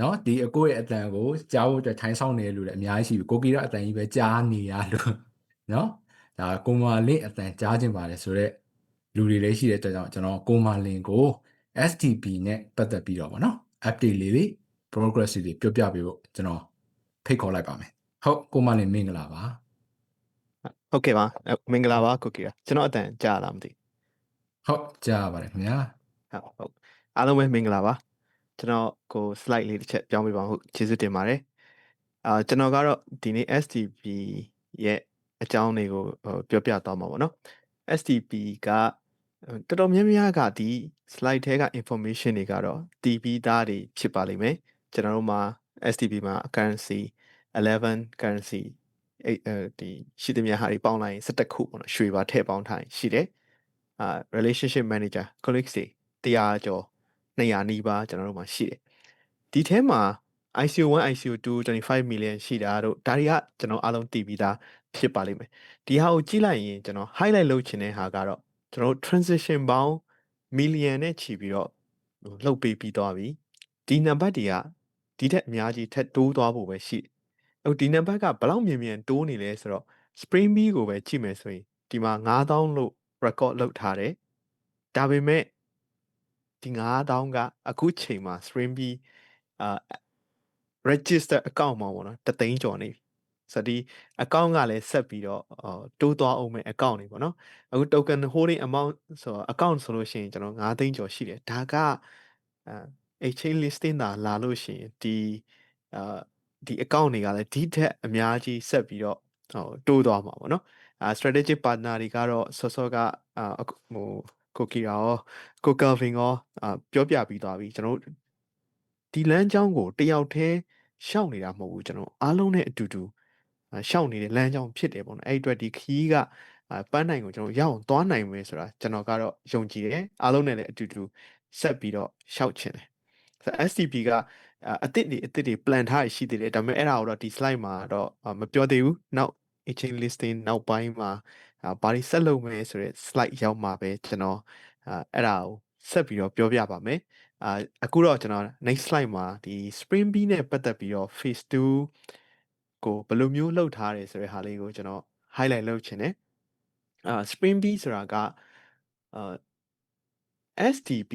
နော်ဒီအကိုရဲ့အတန်ကိုကြားဖို့အတွက်ထိုင်းဆောင်နေလူလည်းအများကြီးရှိပြီကိုကီရအတန်ကြီးပဲကြားနေရလို့နော်ဒါကိုမာလင့်အတန်ကြားခြင်းပါတယ်ဆိုတော့လူတွေလည်းရှိတဲ့အတွက်ကြောင့်ကျွန်တော်ကိုမာလင်ကို STP နဲ့ပတ်သက်ပြီးတော့ဗောနော် update လေးတွေ progress တွေပြောပြပေးဖို့ကျွန်တော်ဖိတ်ခေါ်လိုက်ပါမယ်ဟုတ်ကိုမာလင်မင်္ဂလာပါဟုတ်ကဲ့ပါမင်္ဂလာပါကိုကီရာကျွန်တော်အတန်ကြားလားမသိဟုတ်ကြားရပါတယ်ခင်ဗျာဟုတ်ဟုတ်အားလုံးပဲမင်္ဂလာပါ ကျွန်တော်ကို slide လေးတစ်ချက်ပြောင်းပေးပါဟုတ်ကျေးဇူးတင်ပါတယ်အာကျွန်တော်ကတော့ဒီနေ့ STP ရဲ့အကြောင်းတွေကိုပြောပြသွားမှာပေါ့နော် STP ကတော်တော်များများကဒီ slide ထဲက information တွေကတော့တည်ပြီးသားတွေဖြစ်ပါလိမ့်မယ်ကျွန်တော်တို့မှာ STP မှာ currency 11 currency အဲ့ဒီရှိသမျှဟာတွေပေါင်းလိုက်ရင်17ခုပေါ့နော်ရွှေပါထည့်ပေါင်းထားရင်ရှိတယ်အာ relationship manager colleagues တွေ100ကျော် 200နီးပါးကျွန်တော်တို့မှာရှိတယ်ဒီထဲမှာ ICO 1 ICO 2 25 million ရှိတာတို့ဒါတွေကကျွန်တော်အားလုံးတည်ပြီးသားဖြစ်ပါလိမ့်မယ်ဒီဟာကိုကြည့်လိုက်ရင်ကျွန်တော် highlight လုပ်ချင်တဲ့ဟာကတော့ကျွန်တော် transition ပေါင်း million နဲ့ချီပြီးတော့လှုပ်ပေးပြီးသွားပြီဒီနံပါတ်တွေကဒီထက်အများကြီးထက်တိုးသွားဖို့ပဲရှိတယ်ဟိုဒီနံပါတ်ကဘလောက်မြန်မြန်တိုးနေလဲဆိုတော့ Spring Bee ကိုပဲကြည့်မယ်ဆိုရင်ဒီမှာ9000လို့ record လုပ်ထားတယ်ဒါပေမဲ့ ဒီ9000ကအခုချိန်မှာ Spring Bee အာ register account မှာပေါ့နော်တသိန်းကျော်နေပြီဆိုတော့ဒီ account ကလည်းဆက်ပြီးတော့တိုးသွားအောင်မဲ့ account တွေပေါ့နော်အခု token holding amount ဆိုတော့ account ဆိုလို့ရှိရင်ကျွန်တော်9သိန်းကျော်ရှိတယ်ဒါကအဲ exchange listing သာလာလို့ရှိရင်ဒီအာဒီ account တွေကလည်းဒီထက်အများကြီးဆက်ပြီးတော့ဟိုတိုးသွားမှာပေါ့နော်အာ strategic partner တွေကတော့ဆော့ဆော့ကအာဟို ကိုကီရာရောကိုကာဗင်ရောအာပြောပြပြီးသွားပြီကျွန်တော်ဒီလမ်းကြောင်းကိုတယောက်တည်းရှောက်နေတာမဟုတ်ဘူးကျွန်တော်အားလုံးနဲ့အတူတူရှောက်နေတဲ့လမ်းကြောင်းဖြစ်တယ်ပေါ့နော်အဲ့အတွက်ဒီခီးကပန်းနိုင်ကိုကျွန်တော်ရအောင်သွားနိုင်မယ်ဆိုတာကျွန်တော်ကတော့ယုံကြည်တယ်အားလုံးနဲ့လည်းအတူတူဆက်ပြီးတော့ရှောက်ချင်တယ် STP ကအစ်စ်တွေအစ်စ်တွေ plan ထားရရှိသေးတယ်ဒါပေမဲ့အဲ့ဒါကိုတော့ဒီ slide မှာတော့မပြောသေးဘူးနောက် exchange listing နောက်ပိုင်းမှာ ဘာတွေဆက်လုပ်မယ်ဆိုတဲ့ slide ရောက်မှာပဲကျွန်တော်အဲ့ဒါကိုဆက်ပြီးတော့ပြောပြပါမယ်အာအခုတော့ကျွန်တော် next slide မှာဒီ spring bee နဲ့ပတ်သက်ပြီးတော့ phase 2ကိုဘယ်လိုမျိုးလုပ်ထားတယ်ဆိုတဲ့ဟာလေးကိုကျွန်တော် highlight လုပ်ချင်တယ်အာ spring bee ဆိုတာကအာ STP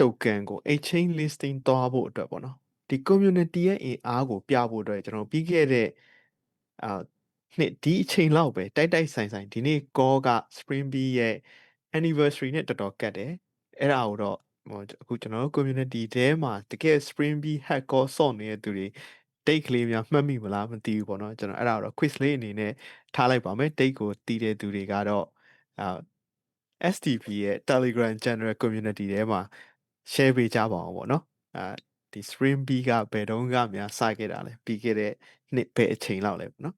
token ကို exchange listing သွားဖို့အတွက်ပေါ့နော်ဒီ community ရဲ့အင်အားကိုပြဖို့အတွက်ကျွန်တော်ပြီးခဲ့တဲ့အာ နှစ်ဒီအချိန်လောက်ပဲတိုက်တိုက်ဆိုင်ဆိုင်ဒီနေ့ call က spring bee ရဲ့ anniversary နဲ့တော်တော်ကတ်တယ်အဲ့ဒါကိုတော့ဟိုအခုကျွန်တော်တို့ community ထဲမှာတကယ် spring bee hack call ဆော့နေတဲ့သူတွေ date ကလေးများမှတ်မိမလားမသိဘူးပေါ့နော်ကျွန်တော်အဲ့ဒါတော့ quiz လေးအနေနဲ့ထားလိုက်ပါမယ် date ကိုတည်တဲ့သူတွေကတော့အာ STP ရဲ့ Telegram General Community ထဲမှာ share ပေးကြပါအောင်ပေါ့နော်အာဒီ Spring Bee ကဘယ်တုန်းကများစခဲ့တာလဲပြီးခဲ့တဲ့နှစ်ဘယ်အချိန်လောက်လဲပေါ့နော်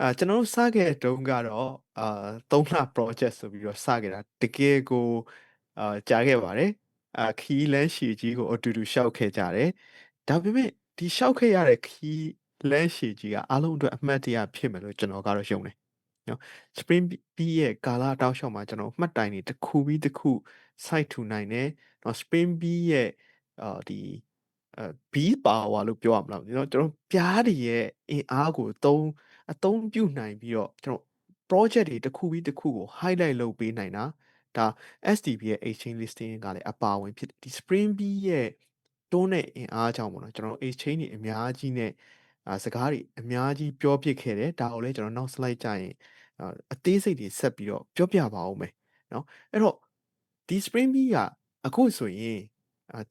အာကျွန်တော်တို့စခဲ့တုန်းကတော့အာ3လ project ဆိုပြီးတော့စခဲ့တာတကယ်ကိုအာကြားခဲ့ပါတယ်အာခီးလန်းရှည်ကြီးကိုအတူတူရှောက်ခဲ့ကြတယ်ဒါပေမဲ့ဒီရှောက်ခဲ့ရတဲ့ခီးလန်းရှည်ကြီးကအားလုံးအတွက်အမှတ်တရဖြစ်မယ်လို့ကျွန်တော်ကတော့ယုံတယ်နော် Spring Bee ရဲ့ကာလာတောက်လျှောက်မှာကျွန်တော်မှတ်တိုင်တွေတစ်ခုပြီးတစ်ခု site to နိုင်တယ်နော် Spring Bee ရဲ့အာဒီအဲ bee power လို့ပြောရမလားเนาะကျွန်တော်ပြားတွေရဲ့အင်အားကိုအသုံး အသုံးပြုနိုင်ပြီးတော့ကျွန်တော် project တွေတစ်ခုပြီးတစ်ခုကို highlight လုပ်ပေးနိုင်တာဒါ SDP ရဲ့ exchange listing ကလည်းအပါဝင်ဖြစ်ဒီ Spring Bee ရဲ့တွန်းတဲ့အင်အားကြောင့်ပေါ့နော်ကျွန်တော် exchange တွေအများကြီးနဲ့အာစကားတွေအများကြီးပြောပြခဲ့တယ်ဒါကိုလည်းကျွန်တော်နောက် slide ကြရင်အသေးစိတ်တွေဆက်ပြီးတော့ပြောပြပါဦးမယ်နော်အဲ့တော့ဒီ Spring Bee ကအခုဆိုရင်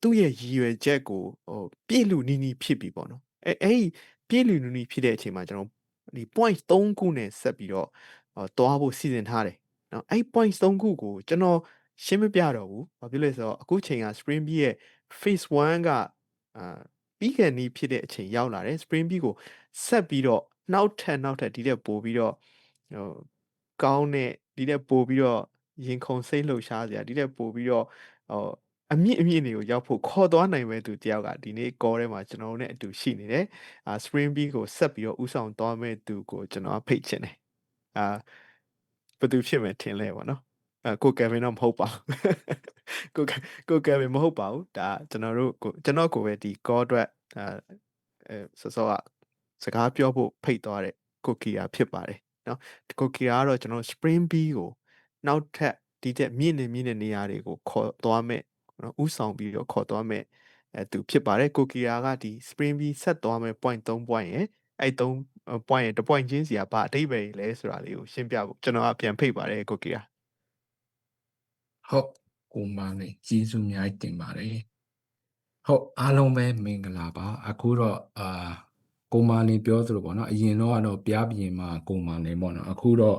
သူ့ရဲ့ရည်ရွယ်ချက်ကိုဟိုပြည့်လူနီနီဖြစ်ပြီပေါ့နော်အဲအဲ့ဒီပြည့်လူနီနီဖြစ်တဲ့အချိန်မှာကျွန်တော် ဒီ point 3ခုနဲ့ဆက်ပြီးတော့ဟောတွားဖို့စီစဉ်ထားတယ်နော်အဲ့ point 3ခုကိုကျွန်တော်ရှင်းမပြတော့ဘူးဘာဖြစ်လဲဆိုတော့အခုချိန်က Spring Bee ရဲ့ phase 1ကအာပြီးခဲ့နီးဖြစ်တဲ့အချိန်ရောက်လာတယ် Spring Bee ကိုဆက်ပြီးတော့နောက်ထပ်နောက်ထပ်ဒီတဲ့ပို့ပြီးတော့ဟိုကောင်းတဲ့ဒီတဲ့ပို့ပြီးတော့ရင်ခုန်စိတ်လှုပ်ရှားစရာဒီတဲ့ပို့ပြီးတော့ဟို အမြင့်အမြင့်တွေကိုရောက်ဖို့ခေါ်သွားနိုင်မဲ့သူတယောက်ကဒီနေ့ call ထဲမှာကျွန်တော်တို့နဲ့အတူရှိနေတယ်။အာ spring bee ကိုဆက်ပြီးတော့ဥဆောင်သွားမဲ့သူကိုကျွန်တော်ဖိတ်ချင်တယ်။အာဘယ်သူဖြစ်မယ်ထင်လဲပေါ့နော်။အာကိုကယ်ဗင်တော့မဟုတ်ပါဘူး။ကိုကိုကယ်ဗင်မဟုတ်ပါဘူး။ဒါကျွန်တော်တို့ကိုကျွန်တော်ကိုပဲဒီ call အတွက်အာဆောဆောကစကားပြောဖို့ဖိတ်သွားတဲ့ကိုကီယာဖြစ်ပါတယ်။နော်။ကိုကီယာကတော့ကျွန်တော် spring bee ကိုနောက်ထပ်ဒီတဲ့မြင့်နေမြင့်နေနေရာတွေကိုခေါ်သွားမဲ့ နော်ဥဆောင်ပြီးတော့ခေါ်သွားမဲ့အဲသူဖြစ်ပါတယ်ကိုကီယာကဒီ spring bee ဆက်သွားမဲ့ point 3 point ရယ်အဲ့3 point ရယ်1 point ချင်းစီကဘာအဓိပ္ပာယ်လဲဆိုတာလေးကိုရှင်းပြဖို့ကျွန်တော်ကပြန်ဖိတ်ပါတယ်ကိုကီယာဟုတ်ကိုမနဲ့ကျေးဇူးအများကြီးတင်ပါတယ်ဟုတ်အားလုံးပဲမင်္ဂလာပါ အခုတော့အာကိုမနဲ့ပြောသလိုပေါ့နော်အရင်တော့ကတော့ပြားပြင်မှာကိုမနဲ့ပေါ့နော်အခုတော့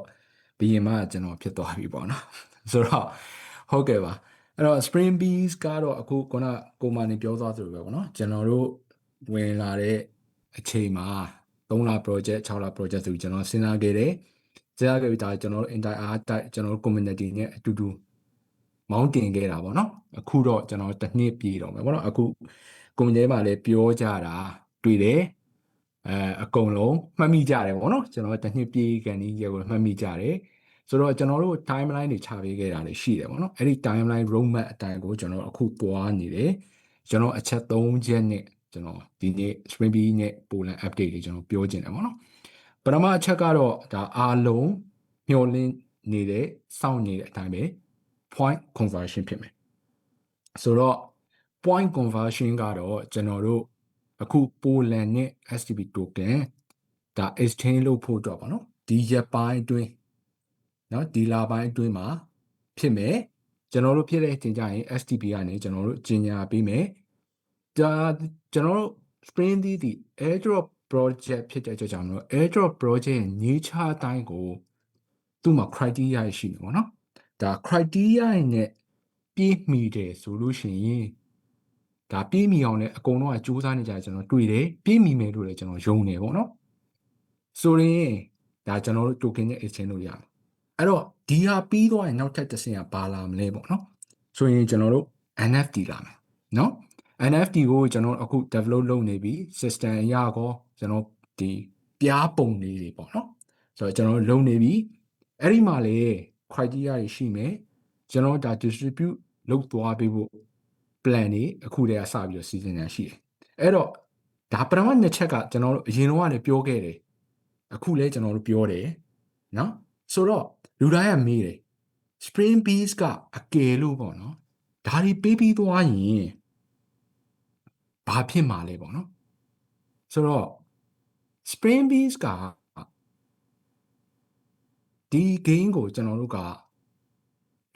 ဘီရင်မကကျွန်တော်ဖြစ်သွားပြီပေါ့နော်ဆိုတော့ဟုတ်ကဲ့ပါ အဲ့တော့ Spring Bees ကတော့အခုခုနကိုမလေးပြောသွားသလိုပဲပေါ့နော်ကျွန်တော်တို့ဝင်လာတဲ့အချိန်မှာ3လ project 6လ project ဆိုပြီးကျွန်တော်စဉ်းစားခဲ့တယ်စဉ်းစားခဲ့ပြီးဒါကျွန်တော်တို့ entire type ကျွန်တော်တို့ community နဲ့အတူတူမောင်းတင်ခဲ့တာပေါ့နော်အခုတော့ကျွန်တော်တစ်နှစ်ပြည့်တော့မယ်ပေါ့နော်အခုကွန်မြူနီမှာလည်းပြောကြတာတွေ့တယ်အဲအကုန်လုံးမှတ်မိကြတယ်ပေါ့နော်ကျွန်တော်တစ်နှစ်ပြည့်ကန်ဒီရေကိုမှတ်မိကြတယ် ဆိုတော့ကျွန်တော်တို့ timeline တွေချပေးခဲ့တာလည်းရှိတယ်ပေါ့နော်အဲ့ဒီ timeline roadmap အတိုင်းကိုကျွန်တော်အခုသွားနေတယ်ကျွန်တော်အချက်3ချက်နဲ့ကျွန်တော်ဒီနေ့ Spring Bee နဲ့ Poland update တွေကျွန်တော်ပြောချင်တယ်ပေါ့နော်ပထမအချက်ကတော့ဒါအားလုံးမျှော်လင့်နေတဲ့စောင့်နေတဲ့အတိုင်းပဲ point conversion ဖြစ်မယ်ဆိုတော့ point conversion ကတော့ကျွန်တော်တို့အခု Poland နဲ့ STP token ဒါ exchange လုပ်ဖို့တော့ပါနော်ဒီရက်ပိုင်းအတွင်း နော်ဒီလာပိုင်းအတွင်းမှာဖြစ်မယ်ကျွန်တော်တို့ဖြစ်တဲ့အချိန်ကျရင် STP ကနေကျွန်တော်တို့ကြီးညာပေးမယ်ဒါကျွန်တော်တို့ Spring ဒီဒီ airdrop project ဖြစ်တဲ့အတွက်ကြောင့်မလို့ airdrop project ရဲ့ nature အတိုင်းကိုသူ့မှာ criteria ရှိနေပါတော့ဒါ criteria နဲ့ပြည့်မီတယ်ဆိုလို့ရှိရင်ဒါပြည့်မီအောင်လည်းအကုန်လုံးကစူးစမ်းနေကြကျွန်တော်တွေ့တယ်ပြည့်မီမယ်လို့လည်းကျွန်တော်ယုံနေပါတော့ဆိုရင်ဒါကျွန်တော်တို့ token နဲ့ exchange လုပ်ရတယ် အဲ့တော့ဒီဟာပြီးသွားရင်နောက်ထပ်တစ်ဆင့်ကပါလာမလဲပေါ့နော်ဆိုရင်ကျွန်တော်တို့ NFT လာမယ်နော် NFT ကိုကျွန်တော်အခု develop လုပ်နေပြီ system အရာကောကျွန်တော်ဒီပြားပုံလေးတွေပေါ့နော်ဆိုတော့ကျွန်တော်လုပ်နေပြီအဲ့ဒီမှာလေ criteria တွေရှိမယ်ကျွန်တော်ဒါ distribute လုပ်သွားပေးဖို့ plan တွေအခုတည်းကစပြီးတော့စီစဉ်နေတာရှိတယ်အဲ့တော့ဒါပထမနှစ်ချက်ကကျွန်တော်တို့အရင်တော့ကလည်းပြောခဲ့တယ်အခုလည်းကျွန်တော်တို့ပြောတယ်နော်ဆိုတော့ လူတိုင်းကမေးတယ် spring bees ကအကယ်လို့ပေါ့နော်ဒါတွေပေးပြီးသွားရင်ဘာဖြစ်မှာလဲပေါ့နော်ဆိုတော့ spring bees ကဒီ game ကိုကျွန်တော်တို့က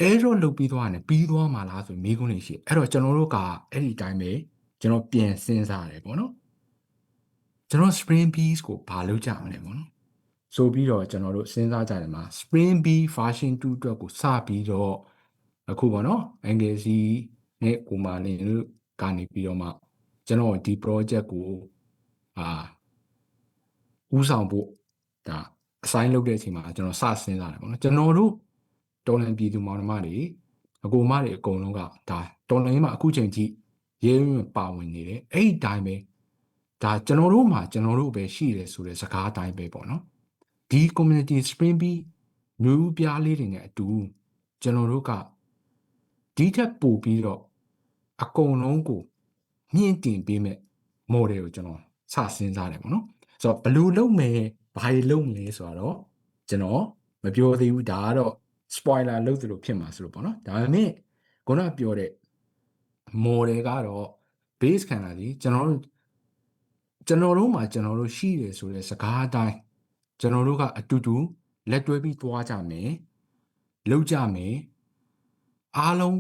error လုပ်ပြီးသွားတယ်ပြီးသွားမှာလားဆိုမိကုန်းနေရှိအဲ့တော့ကျွန်တော်တို့ကအဲ့ဒီတိုင်းပဲကျွန်တော်ပြန်စဉ်းစားတယ်ပေါ့နော်ကျွန်တော် spring bees ကိုဘာလုပ်ကြမလဲပေါ့နော် ဆိုပြီးတော့ကျွန်တော်တို့စဉ်းစားကြတယ်မှာ spring bee version 2အတွက်ကိုစပြီးတော့အခုပေါ့နော်အင်္ဂလိပ်စီနဲ့ကိုမာလင်တို့ကနေပြီးတော့မှကျွန်တော်ဒီ project ကိုအာဦးဆောင်ဖို့ဒါ assign လုပ်တဲ့အချိန်မှာကျွန်တော်စစဉ်းစားတယ်ပေါ့နော်ကျွန်တော်တို့တော်လန်ပြည်သူမောင်နှမတွေအကူမတွေအကုန်လုံးကဒါတော်လန်ကြီးမှာအခုချိန်ထိရဲရဲပါဝင်နေတယ်အဲ့ဒီတိုင်းပဲဒါကျွန်တော်တို့မှာကျွန်တော်တို့ပဲရှိတယ်ဆိုတဲ့စကားအတိုင်းပဲပေါ့နော် ဒီ community spring bee မျိုးပြားလေးတွေနဲ့အတူကျွန်တော်တို့ကဒီထက်ပိုပြီးတော့အကုန်လုံးကိုမြင့်တင်ပေးမဲ့ model ကိုကျွန်တော်စစဉ်းစားတယ်ပေါ့နော်ဆိုတော့ဘယ်လိုလုပ်မယ်ဘာတွေလုပ်မလဲဆိုတော့ကျွန်တော်မပြောသေးဘူးဒါကတော့ spoiler လုပ်သလိုဖြစ်မှာဆိုလို့ပေါ့နော်ဒါပေမဲ့ခုနပြောတဲ့ model ကတော့ base ခံလာသည်ကျွန်တော်တို့ကျွန်တော်တို့မှာကျွန်တော်တို့ရှိတယ်ဆိုတဲ့စကားအတိုင်း ကျွန်တော်တို့ကအတူတူလက်တွဲပြီးသွားကြမယ်လုပ်ကြမယ်အားလုံး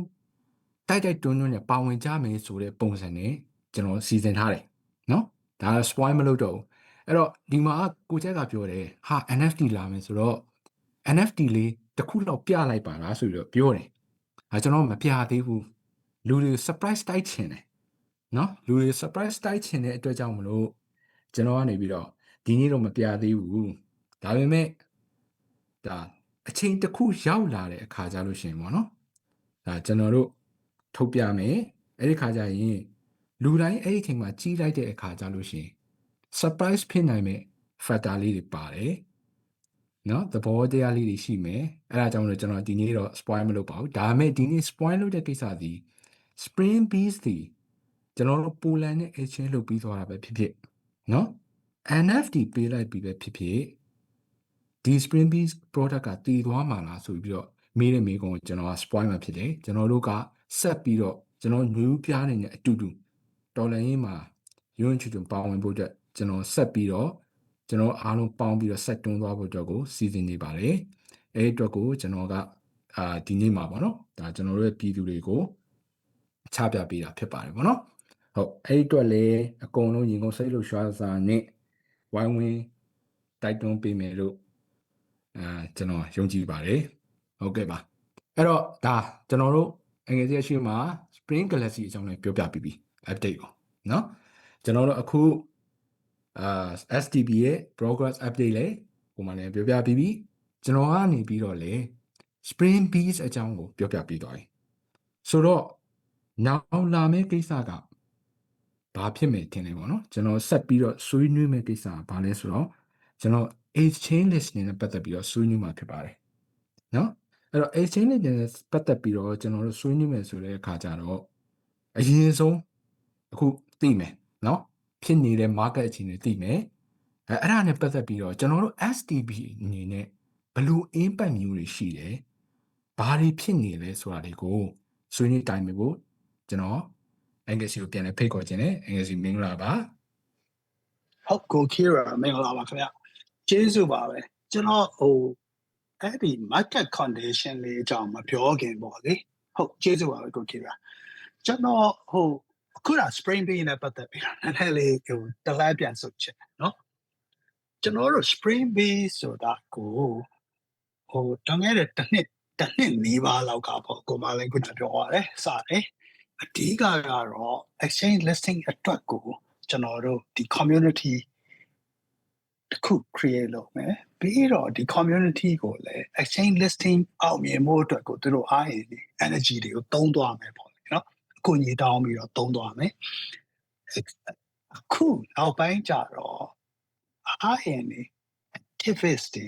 တိုက်တိုက်တွန်းတွန်းနဲ့ပါဝင်ကြမယ်ဆိုတဲ့ပုံစံနဲ့ကျွန်တော်စီစဉ်ထားတယ်နော်ဒါ spoil မလုပ်တော့ဘူးအဲ့တော့ဒီမှာကိုချက်ကပြောတယ်ဟာ NFT လာမယ်ဆိုတော့ NFT လေးတစ်ခုလောက်ပြလိုက်ပါလားဆိုပြီးတော့ပြောတယ်။အဲကျွန်တော်မပြသေးဘူး။လူတွေ surprise တိုက်ချင်တယ်။နော်လူတွေ surprise တိုက်ချင်တဲ့အတွက်ကြောင့်မလို့ကျွန်တော်ကနေပြီးတော့ဒီနေ့တော့မပြသေးဘူး။ ဒါပေမဲ့ဒါအချိန်တစ်ခုရောက်လာတဲ့အခါကြလို့ရှိရင်ပေါ့နော်။ဒါကျွန်တော်တို့ထုတ်ပြမယ်။အဲ့ဒီခါကျရင်လူတိုင်းအဲ့ဒီအချိန်မှာကြီးလိုက်တဲ့အခါကြလို့ရှိရင် surprise ဖြစ်နိုင်မဲ့ factor လေးတွေပါတယ်။နော်သဘောတရားလေးတွေရှိမယ်။အဲ့ဒါကြောင့်မလို့ကျွန်တော်ဒီနေ့တော့ spoil မလုပ်ပါဘူး။ဒါပေမဲ့ဒီနေ့ spoil လုပ်တဲ့ကိစ္စသည် spring bees သည်ကျွန်တော်တို့ပိုလန်နဲ့ exchange လုပ်ပြီးသွားတာပဲဖြစ်ဖြစ်နော် NFT ပေးလိုက်ပြီးပဲဖြစ်ဖြစ် ဒီ Spring Bees product ကတည်သွားမှာလားဆိုပြီးတော့မေးတဲ့မေးခွန်းကိုကျွန်တော်က spoil မှာဖြစ်တယ်ကျွန်တော်တို့ကဆက်ပြီးတော့ကျွန်တော် new ပြားနေတဲ့အတူတူတော်လန်ရေးမှာရုံချွချွပါဝင်ဖို့အတွက်ကျွန်တော်ဆက်ပြီးတော့ကျွန်တော်အားလုံးပေါင်းပြီးတော့ဆက်တွန်းသွားဖို့အတွက်ကိုစီစဉ်နေပါတယ်အဲဒီအတွက်ကိုကျွန်တော်ကအာဒီနေ့မှာပေါ့နော်ဒါကျွန်တော်တို့ရဲ့ပြည်သူတွေကိုချပြပေးတာဖြစ်ပါတယ်ပေါ့နော်ဟုတ်အဲ့ဒီအတွက်လည်းအကုန်လုံးရင်ကုန်စိတ်လို့ရွှာစာနဲ့ဝိုင်းဝန်းတိုက်တွန်းပေးမယ်လို့ အာကျွန်တော်ယုံကြည်ပါတယ်ဟုတ်ကဲ့ပါအဲ့တော့ဒါကျွန်တော်တို့အင်္ဂလိပ်ရှိမှာ Spring Galaxy အကြောင်းလည်းပြောပြပြီးပြီ update ကိုเนาะကျွန်တော်တို့အခုအာ STB ရဲ့ progress update လည်းပုံမှန်လည်းပြောပြပြီးပြီကျွန်တော်ကနေပြီးတော့လေ Spring Bees အကြောင်းကိုပြောပြပြီးသွားပြီဆိုတော့နောက်လာမယ့်ကိစ္စကဘာဖြစ်မယ်ထင်တယ်ပေါ့နော်ကျွန်တော်ဆက်ပြီးတော့ဆွေးနွေးမယ့်ကိစ္စကဘာလဲဆိုတော့ကျွန်တော် exchange list နဲ့ပတ်သက်ပြီးတော့ဆွေးနွေးမှာဖြစ်ပါတယ်နော်အဲ့တော့ exchange list နဲ့ပတ်သက်ပြီးတော့ကျွန်တော်တို့ဆွေးနွေးမယ်ဆိုတဲ့အခါကျတော့အရင်ဆုံးအခုသိမယ်နော်ဖြစ်နေတဲ့ market အခြေအနေသိမယ်အဲအဲ့ဒါနဲ့ပတ်သက်ပြီးတော့ကျွန်တော်တို့ STB အနေနဲ့ဘယ်လို impact မျိုးတွေရှိတယ်ဘာတွေဖြစ်နေလဲဆိုတာတွေကိုဆွေးနွေးတိုင်မယ်ဖို့ကျွန်တော်အင်္ဂလိပ်ကိုပြန်လဲဖိတ်ခေါ်ခြင်းနဲ့အင်္ဂလိပ်မင်္ဂလာပါဟုတ်ကိုခီရာမင်္ဂလာပါခင်ဗျ ကျေးဇူးပါပဲကျွန်တော်ဟိုအဲ့ဒီ market condition လေးအကြောင်းမပြောခင်ပေါ့လေဟုတ်ကျေးဇူးပါပဲကိုခီရာကျွန်တော်ဟိုအခုက spring bee နဲ့ပတ်သက်ပြီးတော့နည်းနည်းလေးဟိုတလိုက်ပြန်ဆုတ်ချင်တယ်နော်ကျွန်တော်တို့ spring bee ဆိုတာကိုဟိုတငယ်တဲ့တစ်နှစ်တစ်နှစ်နီးပါးလောက်ကပေါ့ကိုမလေးကပြောရတယ်စတယ်အဓိကကတော့ exchange listing အတွက်ကိုကျွန်တော်တို့ဒီ community တစ်ခု create လုပ်မယ်ပြီးတော့ဒီ community ကိုလည်း exchange listing အောင်မြင်မှုအတွက်ကိုသူတို့အားရည် energy တွေကိုသုံးသွားမယ်ပေါ့နော်အကူအညီတောင်းပြီးတော့သုံးသွားမယ်အခုနောက်ပိုင်းကျတော့အားရည် activist တွေ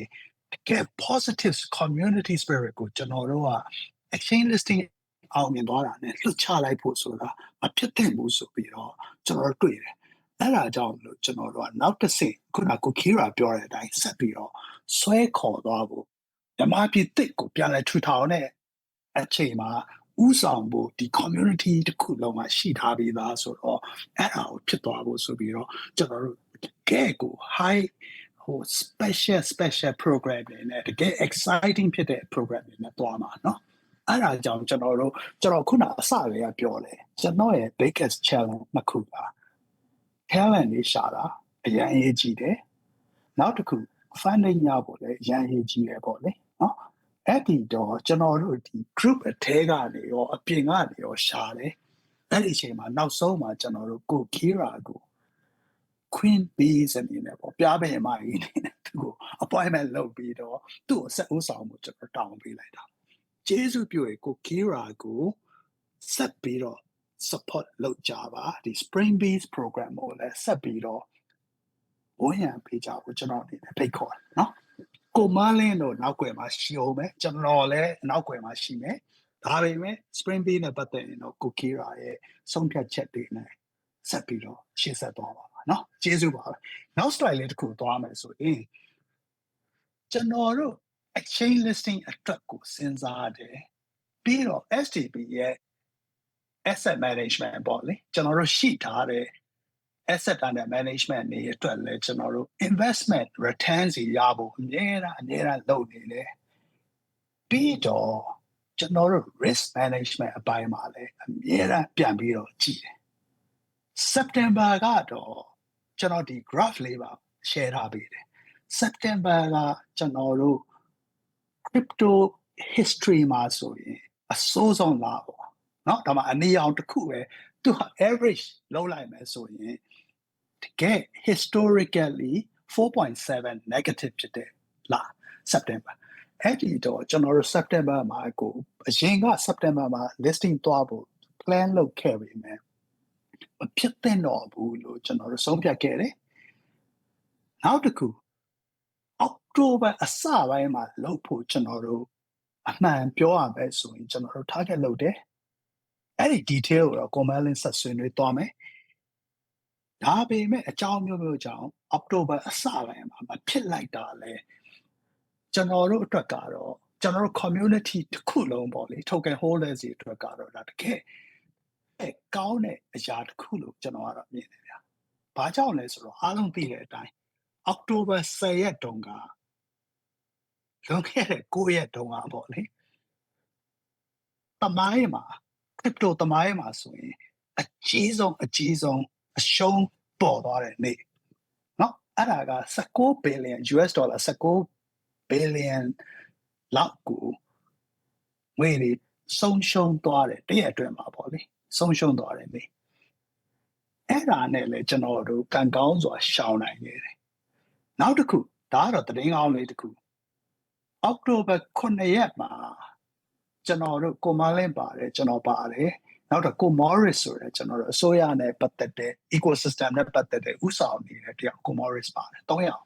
တကယ် positive community spirit ကိုကျွန်တော်တို့က exchange listing အောင်မြင်သွားတာနဲ့လှုပ်ချလိုက်ဖို့ဆိုတာမဖြစ်သင့်ဘူးဆိုပြီးတော့ကျွန်တော်တို့တွေ့တယ် အဲ့ဒါကြောင့်လို့ကျွန်တော်တို့ကနောက်တစ်ဆင့်ခုနကကိုခီရာပြောတဲ့အတိုင်းဆက်ပြီးတော့ဆွဲခေါ်သွားဖို့ဓမ္မပြည်တစ်ကိုပြန်လဲထူထောင်တဲ့အချိန်မှာဥဆောင်ဖို့ဒီ community တစ်ခုလုံးမှာရှိထားပြီးသားဆိုတော့အဲ့ဒါကိုဖြစ်သွားဖို့ဆိုပြီးတော့ကျွန်တော်တို့ကဲကို high ဟို special special program တွေနဲ့တကယ် exciting ဖြစ်တဲ့ program တွေနဲ့တွားမှာเนาะအဲ့ဒါကြောင့်ကျွန်တော်တို့ကျွန်တော်ခုနအစလေးကပြောတယ်ကျွန်တော်ရဲ့ biggest challenge နှစ်ခုပါ talent တွေရှာတာအရင်အရေးကြီးတယ်နောက်တစ်ခု funding ရဖို့လည်းအရင်အရေးကြီးတယ်ပေါ့လေနော်အဲ့ဒီတော့ကျွန်တော်တို့ဒီ group အထဲကနေရောအပြင်ကနေရောရှာတယ်အဲ့ဒီအချိန်မှာနောက်ဆုံးမှာကျွန်တော်တို့ကို Kira ကို Queen Bees အနေနဲ့ပေါ့ပြားပင်မကြီးနေနဲ့သူကို appointment လုပ်ပြီးတော့သူ့ကိုဆက်ဦးဆောင်မှုကျွန်တော်တောင်းပေးလိုက်တာကျေးဇူးပြုရကို Kira ကိုဆက်ပြီးတော့ support လုပ်ကြပါဒီ Spring Bees program ကိုလည်းဆက်ပြီးတော့ဝန်ရံပေးကြဖို့ကျွန်တော်အနေနဲ့ဖိတ်ခေါ်တယ်နော်ကိုမလင်းတို့နောက်ွယ်မှာရှိအောင်မယ်ကျွန်တော်လည်းနောက်ွယ်မှာရှိမယ်ဒါပေမဲ့ Spring Bee နဲ့ပတ်သက်ရင်တော့ကိုကီရာရဲ့ဆုံးဖြတ်ချက်တွေနဲ့ဆက်ပြီးတော့ရှေ့ဆက်သွားပါပါเนาะကျေးဇူးပါပဲနောက် slide လေးတစ်ခုသွားမယ်ဆိုရင်ကျွန်တော်တို့ exchange listing အတွက်ကိုစဉ်းစားတယ်ပြီးတော့ STP ရဲ့ asset management ပေါ့လေကျွန်တော်တို့ရှိထားတဲ့ asset under management တွေအတွက်လည်းကျွန်တော်တို့ investment returns တွေရဖို့အများအားအများအားလုပ်နေတယ်ပြီးတော့ကျွန်တော်တို့ risk management အပိုင်းမှာလည်းအများအားပြန်ပြီးတော့ကြည့်တယ် September ကတော့ကျွန်တော်ဒီ graph လေးပါ share ထားပေးတယ် September ကကျွန်တော်တို့ crypto history မှာဆိုရင်အစိုးဆုံးလာပေါ့ เนาะဒါမှအနေအောင်တစ်ခုပဲသူဟာ average လောက်လိုက်မယ်ဆိုရင်တကယ် historically 4.7 negative ဖြစ်တယ်လား September အဲ့ဒီတော့ကျွန်တော်တို့ September မှာကိုအရင်က September မှာ listing သွားဖို့ plan လုပ်ခဲ့ပြီမယ်မဖြစ်တဲ့တော့ဘူးလို့ကျွန်တော်တို့ဆုံးဖြတ်ခဲ့တယ်နောက်တစ်ခု October အစပိုင်းမှာလုပ်ဖို့ကျွန်တော်တို့အမှန်ပြောရမယ်ဆိုရင်ကျွန်တော်တို့ target လုပ်တယ် အဲ့ဒီ detail ကိုတော့ Comelin ဆက်ဆွေးနွေးသွားမယ်ဒါပေမဲ့အကြောင်းမျိုးမျိုးကြောင့် October အစပိုင်းမှာမဖြစ်လိုက်တာလဲကျွန်တော်တို့အတွက်ကတော့ကျွန်တော်တို့ community တစ်ခုလုံးပေါ့လေ token holders တွေအတွက်ကတော့ဒါတကယ်အဲကောင်းတဲ့အရာတစ်ခုလို့ကျွန်တော်ကတော့မြင်တယ်ဗျာ။ဘာကြောင့်လဲဆိုတော့အားလုံးသိတဲ့အတိုင်း October 10ရက်တုန်းကလွန်ခဲ့တဲ့9ရက်တုန်းကပေါ့လေ။တမိုင်းမှာ crypto တမိုင်းမှာဆိုရင်အကြီးဆုံးအကြီးဆုံးအရှုံးပေါ်သွားတဲ့နေ့เนาะအဲ့ဒါက19 billion US dollar 19 billion လောက်ကိုငွေတွေဆုံးရှုံးသွားတယ်တရက်အတွင်းမှာပေါ့လေဆုံးရှုံးသွားတယ်နေ့အဲ့ဒါနဲ့လေကျွန်တော်တို့ကံကောင်းစွာရှောင်နိုင်နေတယ်နောက်တစ်ခုဒါကတော့တည်င်းကောင်းလေးတစ်ခုအောက်တိုဘာ9ရက်မှာ ကျွန်တော်တို့ကိုမလင်းပါတယ်ကျွန်တော်ပါတယ်နောက်တော့ကို Morris ဆိုတဲ့ကျွန်တော်တို့အစိုးရနဲ့ပတ်သက်တဲ့ ecosystem နဲ့ပတ်သက်တဲ့ဥဆောင်နေတဲ့တယောက်ကို Morris ပါတယ်၃ယောက်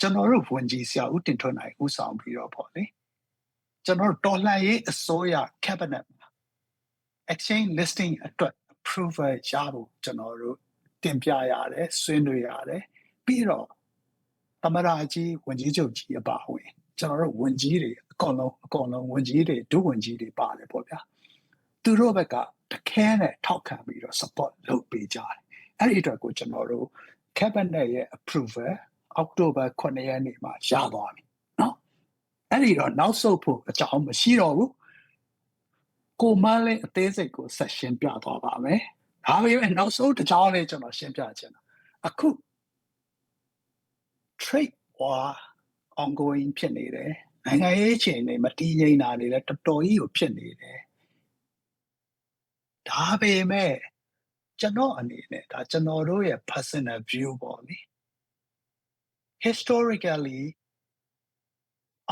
ကျွန်တော်တို့ဝန်ကြီးဆရာဦးတင်ထွန်းနိုင်ဥဆောင်ပြီးတော့ပေါ့လေကျွန်တော်တို့တော်လှန်ရေးအစိုးရ cabinet မှာ exchange listing အတွက် approval ရဖို့ကျွန်တော်တို့တင်ပြရတယ်ဆွေးနွေးရတယ်ပြီးတော့သမရာကြီးဝန်ကြီးချုပ်ကြီးအပါအဝင် ကျွန်တော်တို့ဝန်ကြီးတွေအကုန်လုံးအကုန်လုံးဝန်ကြီးတွေဒုဝန်ကြီးတွေပါတယ်ပေါ့ဗျာသူတို့ဘက်ကတခဲနဲ့ထောက်ခံပြီးတော့ support လုပ်ပေးကြတယ်အဲ့ဒီအတွက်ကိုကျွန်တော်တို့ cabinet ရဲ့ approval အောက်တိုဘာ9ရက်နေ့မှာရသွားပြီเนาะအဲ့ဒီတော့နောက်ဆုတ်ဖို့အကြောင်းမရှိတော့ဘူးကိုမလေးအသေးစိတ်ကိုဆက်ရှင်းပြသွားပါမယ်ဒါပေမဲ့နောက်ဆုံးတစ်ကြောင်းလေးကျွန်တော်ရှင်းပြချင်တာအခု trade war ongoing ဖြစ်နေတယ်နိုင်ငံရေးအခြေအနေမတည်ငြိမ်တာတွေလည်းတော်တော်ကြီးကိုဖြစ်နေတယ်ဒါပေမဲ့ကျွန်တော်အနေနဲ့ဒါကျွန်တော်တို့ရဲ့ personal view ပေါ့လေ historically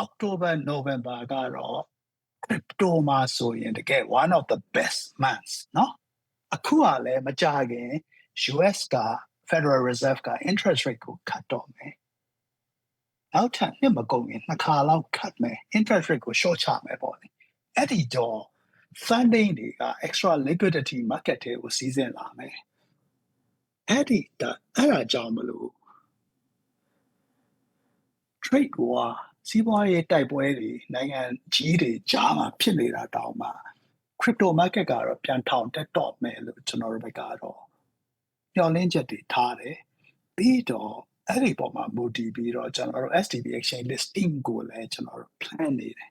October November ကတော့ crypto မှာဆိုရင်တကယ် one of the best months เนาะအခုကလည်းမကြခင် US က Federal Reserve က interest rate ကို cut တော့မယ် နောက်ထပ်နှစ်မကုန်ရင်နှစ်ခါလောက် cut မယ် interest rate ကို short ချမယ်ပေါ့လေအဲ့ဒီတော့ funding တွေက extra liquidity market တွေကိုစီးဆင်းလာမယ်အဲ့ဒီဒါအဲ့ဒါကြောင့်မလို့ trade war စီးပွားရေးတိုက်ပွဲတွေနိုင်ငံကြီးတွေကြားမှာဖြစ်နေတာတောင်မှ crypto market ကတော့ပြန်ထောင်တက်တော့မယ်လို့ကျွန်တော်တို့ဘက်ကတော့ညှော်လင်းချက်တွေထားတယ်ပြီးတော့ အဲ့ဒီပုံမှာမူတည်ပြီးတော့ကျွန်တော်တို့ STB exchange listing ကိုလည်းကျွန်တော်တို့ plan နေတယ်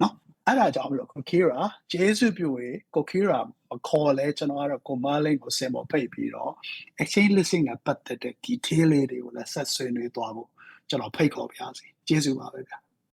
နော်အဲ့ဒါကြောင့်မလို့ Kokira ကျေးဇူးပြုရေး Kokira မခေါ်လဲကျွန်တော်ကတော့ Komalin ကိုစင်ပေါ်ဖိတ်ပြီးတော့ exchange listing နဲ့ပတ်သက်တဲ့ detail လေးတွေကိုလည်းဆက်ဆွေးနွေးသွားဖို့ကျွန်တော်ဖိတ်ခေါ်ပါရစေကျေးဇူးပါပဲဗျာ